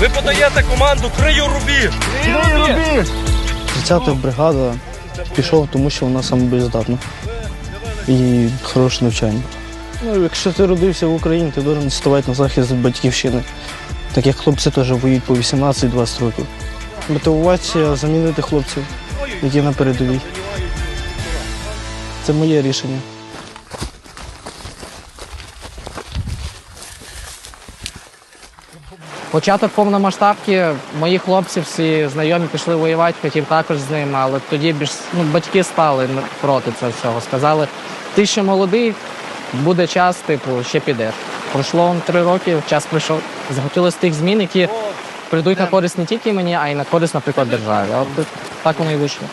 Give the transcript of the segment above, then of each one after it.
Ви подаєте команду крию рубіж. 30-та бригада пішов, тому що вона саме боєздатна і хороше навчання. Ну, якщо ти родився в Україні, ти повинен ставати на захист батьківщини. Так як хлопці теж воюють по 18-20 років. Мотивація замінити хлопців, які на передовій. Це моє рішення. Початок повномасштабки, мої хлопці всі знайомі пішли воювати, хотів також з ними, але тоді більш ну, батьки стали проти цього всього. Сказали, ти ще молодий, буде час, типу, ще підеш. Пройшло три роки, час прийшов. Захотілося тих змін, які прийдуть на користь не тільки мені, а й на користь, наприклад, державі. От так воно і вийшло.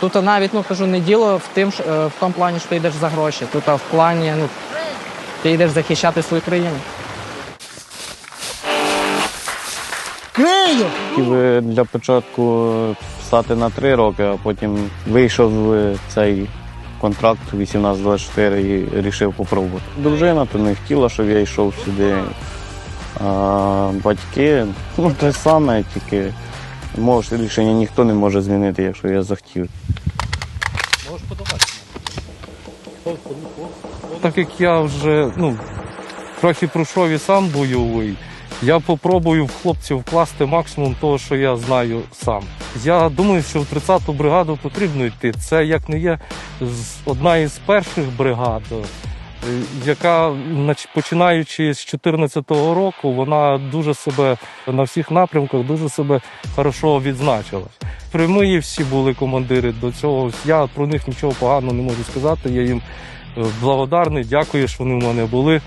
Тут навіть ну кажу, не діло в тим, е, в тому плані, що ти йдеш за гроші. Тут в плані, ну ти йдеш захищати свою країну. Хотів е, для початку писати на три роки, а потім вийшов цей контракт 18-24 і вирішив попробувати. Дружина то не хотіла, щоб я йшов сюди. А батьки, ну те саме, тільки може, рішення ніхто не може змінити, якщо я захотів. Так як я вже ну, трохи пройшов і сам бойовий, я попробую в хлопців вкласти максимум того, що я знаю сам. Я думаю, що в 30-ту бригаду потрібно йти. Це як не є одна із перших бригад, е, яка, починаючи з 14-го року, вона дуже себе на всіх напрямках дуже себе хорошо відзначилась. Прямі всі були командири до цього. Я про них нічого поганого не можу сказати. Я їм е, благодарний, дякую, що вони в мене були.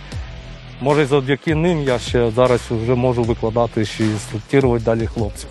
Може, завдяки ним я ще зараз вже можу викладати і інструктувати далі хлопців.